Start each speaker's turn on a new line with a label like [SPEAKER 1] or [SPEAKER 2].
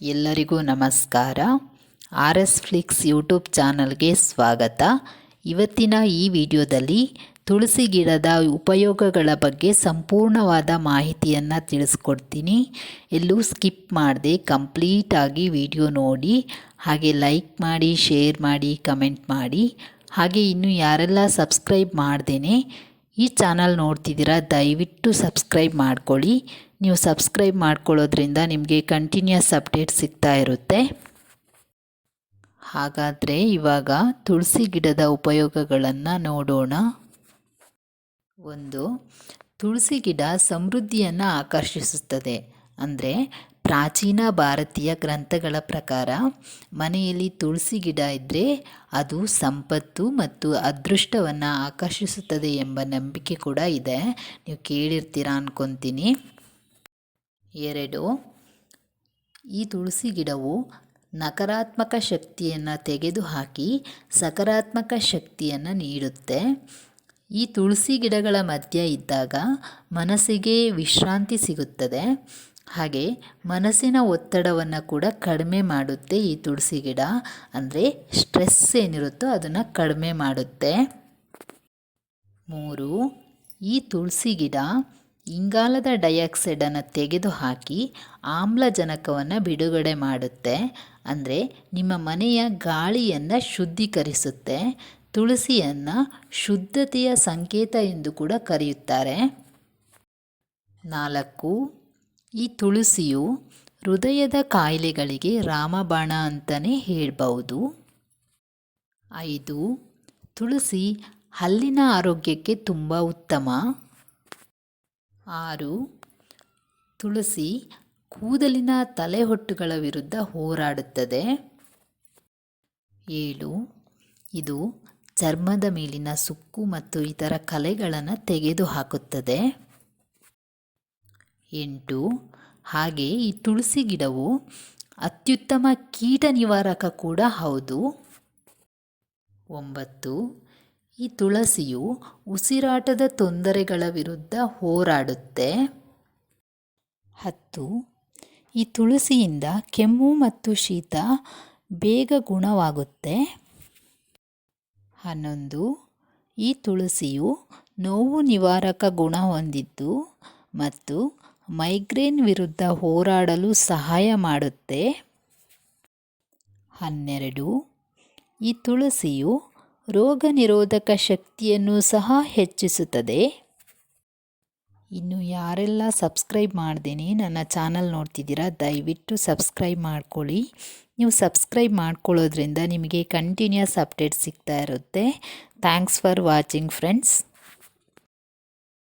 [SPEAKER 1] ಎಲ್ಲರಿಗೂ ನಮಸ್ಕಾರ. R S Flix YouTube ಚಾನಲ್ಗೆ ಸ್ವಾಗತ. ಇವತ್ತಿನ ಈ ವಿಡಿಯೋದಲ್ಲಿ ತುಳಸಿ ಗಿಡದ ಉಪಯೋಗಗಳ ಬಗ್ಗೆ ಸಂಪೂರ್ಣವಾದ ಮಾಹಿತಿಯನ್ನು ತಿಳಿಸ್ಕೊಡ್ತೀನಿ. ಎಲ್ಲೂ ಸ್ಕಿಪ್ ಮಾಡದೆ ಕಂಪ್ಲೀಟಾಗಿ ವಿಡಿಯೋ ನೋಡಿ, ಹಾಗೆ ಲೈಕ್ ಮಾಡಿ, ಶೇರ್ ಮಾಡಿ, ಕಮೆಂಟ್ ಮಾಡಿ. ಹಾಗೆ ಇನ್ನು ಯಾರೆಲ್ಲ ಸಬ್ಸ್ಕ್ರೈಬ್ ಮಾಡ್ದೇನೆ ಈ ಚಾನಲ್ ನೋಡ್ತಿದ್ದೀರಾ, ದಯವಿಟ್ಟು ಸಬ್ಸ್ಕ್ರೈಬ್ ಮಾಡ್ಕೊಳ್ಳಿ. ನೀವು ಸಬ್ಸ್ಕ್ರೈಬ್ ಮಾಡ್ಕೊಳ್ಳೋದ್ರಿಂದ ನಿಮಗೆ ಕಂಟಿನ್ಯೂಸ್ ಅಪ್ಡೇಟ್ ಸಿಗ್ತಾ ಇರುತ್ತೆ. ಹಾಗಾದರೆ ಇವಾಗ ತುಳಸಿ ಗಿಡದ ಉಪಯೋಗಗಳನ್ನು ನೋಡೋಣ. ಒಂದು, ತುಳಸಿ ಗಿಡ ಸಮೃದ್ಧಿಯನ್ನು ಆಕರ್ಷಿಸುತ್ತದೆ. ಅಂದರೆ ಪ್ರಾಚೀನ ಭಾರತೀಯ ಗ್ರಂಥಗಳ ಪ್ರಕಾರ, ಮನೆಯಲ್ಲಿ ತುಳಸಿ ಗಿಡ ಇದ್ದರೆ ಅದು ಸಂಪತ್ತು ಮತ್ತು ಅದೃಷ್ಟವನ್ನು ಆಕರ್ಷಿಸುತ್ತದೆ ಎಂಬ ನಂಬಿಕೆ ಕೂಡ ಇದೆ. ನೀವು ಕೇಳಿರ್ತೀರ ಅನ್ಕೊತೀನಿ. ಎರಡು, ಈ ತುಳಸಿ ಗಿಡವು ನಕಾರಾತ್ಮಕ ಶಕ್ತಿಯನ್ನು ತೆಗೆದುಹಾಕಿ ಸಕಾರಾತ್ಮಕ ಶಕ್ತಿಯನ್ನು ನೀಡುತ್ತೆ. ಈ ತುಳಸಿ ಗಿಡಗಳ ಮಧ್ಯ ಇದ್ದಾಗ ಮನಸ್ಸಿಗೆ ವಿಶ್ರಾಂತಿ ಸಿಗುತ್ತದೆ. ಹಾಗೆ ಮನಸ್ಸಿನ ಒತ್ತಡವನ್ನು ಕೂಡ ಕಡಿಮೆ ಮಾಡುತ್ತೆ ಈ ತುಳಸಿ ಗಿಡ. ಅಂದರೆ ಸ್ಟ್ರೆಸ್ ಏನಿರುತ್ತೋ ಅದನ್ನು ಕಡಿಮೆ ಮಾಡುತ್ತೆ. ಮೂರು, ಈ ತುಳಸಿ ಗಿಡ ಇಂಗಾಲದ ಡೈಆಕ್ಸೈಡನ್ನು ತೆಗೆದುಹಾಕಿ ಆಮ್ಲಜನಕವನ್ನು ಬಿಡುಗಡೆ ಮಾಡುತ್ತೆ. ಅಂದರೆ ನಿಮ್ಮ ಮನೆಯ ಗಾಳಿಯನ್ನು ಶುದ್ಧೀಕರಿಸುತ್ತೆ. ತುಳಸಿಯನ್ನು ಶುದ್ಧತೆಯ ಸಂಕೇತ ಎಂದು ಕೂಡ ಕರೆಯುತ್ತಾರೆ. ನಾಲ್ಕು ಈ ತುಳಸಿಯು ಹೃದಯದ ಕಾಯಿಲೆಗಳಿಗೆ ರಾಮಬಾಣ ಅಂತಲೇ ಹೇಳ್ಬೌದು. ಐದು, ತುಳಸಿ ಹಲ್ಲಿನ ಆರೋಗ್ಯಕ್ಕೆ ತುಂಬ ಉತ್ತಮ. ಆರು, ತುಳಸಿ ಕೂದಲಿನ ತಲೆಹೊಟ್ಟುಗಳ ವಿರುದ್ಧ ಹೋರಾಡುತ್ತದೆ. ಏಳು, ಇದು ಚರ್ಮದ ಮೇಲಿನ ಸುಕ್ಕು ಮತ್ತು ಇತರ ಕಲೆಗಳನ್ನು ತೆಗೆದುಹಾಕುತ್ತದೆ. ಎಂಟು. ಹಾಗೆ ಈ ತುಳಸಿ ಗಿಡವು ಅತ್ಯುತ್ತಮ ಕೀಟ ನಿವಾರಕ ಕೂಡ ಹೌದು. ಒಂಬತ್ತು. ಈ ತುಳಸಿಯು ಉಸಿರಾಟದ ತೊಂದರೆಗಳ ವಿರುದ್ಧ ಹೋರಾಡುತ್ತೆ. ಹತ್ತು. ಈ ತುಳಸಿಯಿಂದ ಕೆಮ್ಮು ಮತ್ತು ಶೀತ ಬೇಗ ಗುಣವಾಗುತ್ತೆ. ಹನ್ನೊಂದು. ಈ ತುಳಸಿಯು ನೋವು ನಿವಾರಕ ಗುಣ ಹೊಂದಿದ್ದು ಮತ್ತು ಮೈಗ್ರೇನ್ ವಿರುದ್ಧ ಹೋರಾಡಲು ಸಹಾಯ ಮಾಡುತ್ತೆ. ಹನ್ನೆರಡು. ಈ ತುಳಸಿಯು ರೋಗ ನಿರೋಧಕ ಶಕ್ತಿಯನ್ನು ಸಹ ಹೆಚ್ಚಿಸುತ್ತದೆ. ಇನ್ನು ಯಾರೆಲ್ಲ ಸಬ್ಸ್ಕ್ರೈಬ್ ಮಾಡ್ದೇನೆ ನನ್ನ ಚಾನಲ್ ನೋಡ್ತಿದ್ದೀರಾ, ದಯವಿಟ್ಟು ಸಬ್ಸ್ಕ್ರೈಬ್ ಮಾಡ್ಕೊಳ್ಳಿ. ನೀವು ಸಬ್ಸ್ಕ್ರೈಬ್ ಮಾಡ್ಕೊಳ್ಳೋದ್ರಿಂದ ನಿಮಗೆ ಕಂಟಿನ್ಯೂಸ್ ಅಪ್ಡೇಟ್ ಸಿಗ್ತಾ ಇರುತ್ತೆ. Thanks for watching friends.